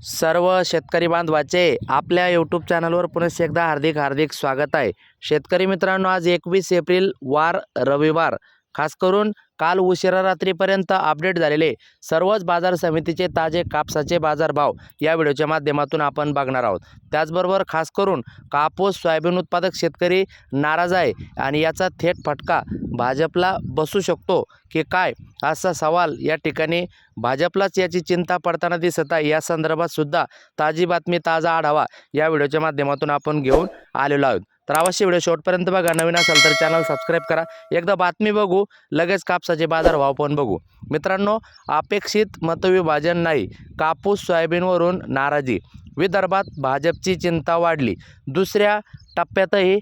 सर्व शेतकरी बांधवाचे आपल्या यूट्यूब चॅनलवर पुन्हा एकदा हार्दिक हार्दिक स्वागत आहे. शेतकरी मित्रांनो आज एकवीस एप्रिल वार रविवार. खास करून काल उशिरा रात्रीपर्यंत अपडेट झालेले सर्वच बाजार समितीचे ताजे कापसाचे बाजारभाव या व्हिडिओच्या माध्यमातून आपण बघणार आहोत. त्याचबरोबर खास करून कापूस सोयाबीन उत्पादक शेतकरी नाराज आहे आणि याचा थेट फटका भाजपला बसू शकतो की काय असा सवाल या ठिकाणी भाजपलाच याची चिंता पडताना दिसत आहे. या संदर्भात सुद्धा ताजी बातमी ताजा आढावा या व्हिडिओच्या माध्यमातून आपण घेऊन आलेलो आहोत. तर अवश्य व्हिडिओ शेवटपर्यंत बघा. नवीन असेल तर चॅनल सबस्क्राईब करा. एकदा बातमी बघू लगेच कापसाचे बाजारभाव पण बघू. मित्रांनो अपेक्षित मतविभाजन नाही. कापूस सोयाबीनवरून नाराजी. विदर्भात भाजपची चिंता वाढली. दुसऱ्या टप्प्यातही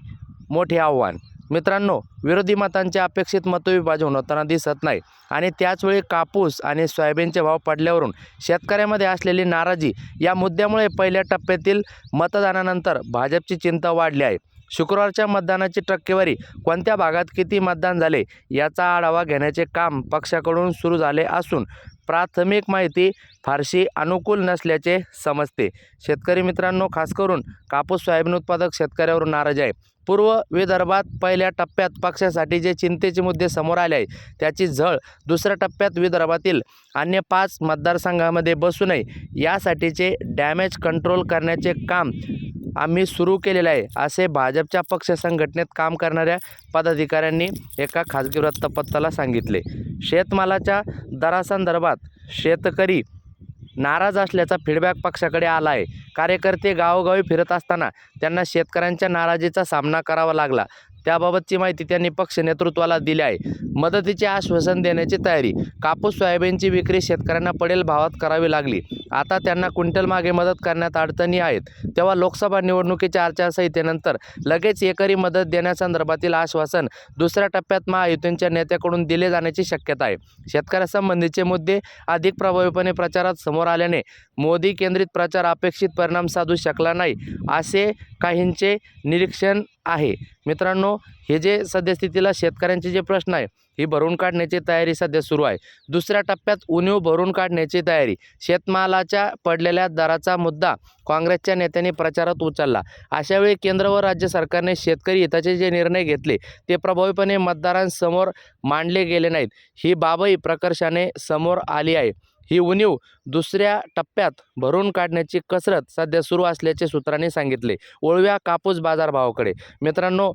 मोठे आव्हान. मित्रांनो विरोधी मतांचे अपेक्षित मतविभाजन होताना दिसत नाही. आणि त्याचवेळी कापूस आणि सोयाबीनचे भाव पडल्यावरून शेतकऱ्यामध्ये असलेली नाराजी या मुद्द्यामुळे पहिल्या टप्प्यातील मतदानानंतर भाजपची चिंता वाढली आहे. शुक्रवारच्या मतदानाची टक्केवारी कोणत्या भागात किती मतदान झाले याचा आढावा घेण्याचे काम पक्षाकडून सुरू झाले असून प्राथमिक माहिती फारशी अनुकूल नसल्याचे समजते. शेतकरी मित्रांनो खास करून कापूस सोयाबीन उत्पादक शेतकऱ्यावरून नाराज आहे. पूर्व विदर्भात पहिल्या टप्प्यात पक्षासाठी जे चिंतेचे मुद्दे समोर आले आहे त्याची झळ दुसऱ्या टप्प्यात विदर्भातील अन्य पाच मतदारसंघामध्ये बसू नये. यासाठीचे डॅमेज कंट्रोल करण्याचे काम आम्ही सुरू केलेलं आहे. असे भाजपच्या पक्ष संघटनेत काम करणाऱ्या पदाधिकाऱ्यांनी एका खाजगी वृत्तपत्राला सांगितले. शेतमालाच्या दरासंदर्भात शेतकरी नाराज असल्याचा फीडबॅक पक्षाकडे आला आहे कार्यकर्ते गावोगावी फिरत असताना त्यांना शेतकऱ्यांच्या नाराजीचा सामना करावा लागला. त्याबाबतची माहिती त्यांनी पक्ष नेतृत्वाला दिली आहे. मदतीचे आश्वासन देण्याची तयारी. कापूस सोयाबीनची विक्री शेतकऱ्यांना पडेल भावात करावी लागली. आता त्यांना क्विंटल मागे मदत करण्यात अडचणी आहेत. तेव्हा लोकसभा निवडणुकीच्या आचारसंहितेनंतर लगेच एकरी मदत देण्यासंदर्भातील आश्वासन दुसऱ्या टप्प्यात महायुतींच्या नेत्याकडून दिले जाण्याची शक्यता आहे. शेतकऱ्यासंबंधीचे मुद्दे अधिक प्रभावीपणे प्रचारात समोर आल्याने मोदी केंद्रित प्रचार अपेक्षित परिणाम साधू शकला नाही असे काहींचे निरीक्षण आहे. मित्रांनो हे जे सद्यस्थितीला शेतकऱ्यांचे जे प्रश्न आहे ही भरून काढण्याची तयारी सध्या सुरू आहे. दुसऱ्या टप्प्यात उणीव भरून काढण्याची तयारी. शेतमालाच्या पडलेल्या दराचा मुद्दा काँग्रेसच्या नेत्यांनी प्रचारात उचलला. अशावेळी केंद्र व राज्य सरकारने शेतकरी हिताचे जे निर्णय घेतले ते प्रभावीपणे मतदारांसमोर मांडले गेले नाहीत. ही बाबही प्रकर्षाने समोर आली आहे. ही उणीव दुसऱ्या टप्प्यात भरून काढण्याची कसरत सध्या सुरू असल्याचे सूत्रांनी सांगितले. ओळव्या कापूस बाजारभावाकडे. मित्रांनो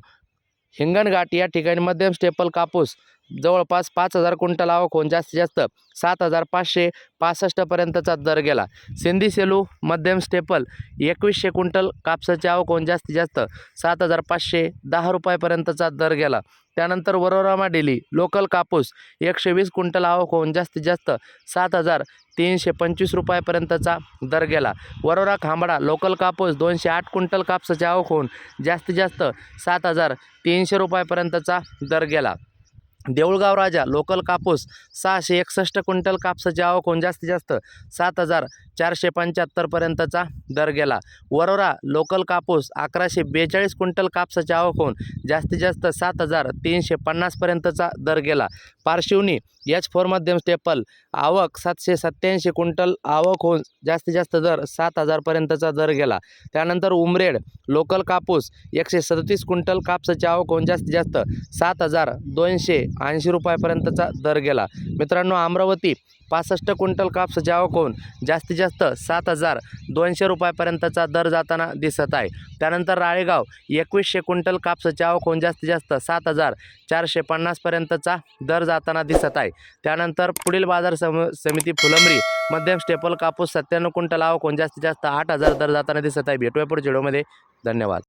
हिंगणघाट या ठिकाणी मध्यम स्टेपल कापूस जवळपास पाच हजार क्विंटल आवक होऊन जास्तीत जास्त सात हजार पाचशे पासष्टपर्यंतचा दर गेला. सिंधी सेलू मध्यम स्टेपल एकवीसशे क्विंटल कापसाची आवक होऊन जास्तीत जास्त सात हजार पाचशे दहा रुपयापर्यंतचा दर गेला. त्यानंतर वरोरामा डेली लोकल कापूस एकशे वीस क्विंटल आवक होऊन जास्तीत जास्त सात हजार तीनशे पंचवीस रुपयापर्यंतचा दर गेला. वरोरा खांबडा लोकल कापूस दोनशे आठ क्विंटल कापसाची आवक होऊन जास्तीत जास्त सात हजार तीनशे रुपयापर्यंतचा दर गेला. देऊळगाव राजा लोकल कापूस सहाशे एकसष्ट क्विंटल कापसाची आवक होऊन जास्तीत जास्त सात हजार चारशे पंच्याहत्तरपर्यंतचा दर गेला. वरोरा लोकल कापूस अकराशे बेचाळीस क्विंटल कापसाची आवक होऊन जास्तीत जास्त सात हजार तीनशे पन्नासपर्यंतचा दर गेला. पारशिवनी एच फोर मध्यम स्टेपल आवक सातशे सत्त्याऐंशी क्विंटल आवक होऊन जास्तीत जास्त दर सात हजारपर्यंतचा दर गेला. त्यानंतर उमरेड लोकल कापूस एकशे सदतीस क्विंटल कापसाची आवक होऊन जास्तीत जास्त सात हजार दोनशे ऐंशी रुपयापर्यंतचा दर गेला. मित्रांनो अमरावती पासष्ट क्विंटल कापस कोण? जास्तीत जास्त सात हजार दोनशे रुपयापर्यंतचा दर जाताना दिसत आहे. त्यानंतर राळेगाव एकवीसशे क्विंटल कापस कोण? जास्तीत जास्त सात हजार चारशे पन्नासपर्यंतचा दर जाताना दिसत आहे. त्यानंतर पुढील बाजार सम समिती फुलंबरी मध्यम स्टेपल कापूस सत्त्याण्णव क्विंटल आवक कोण? जास्तीत जास्त आठ हजार दर जाताना दिसत आहे. भेटूया पुढच्या व्हिडिओमध्ये. धन्यवाद.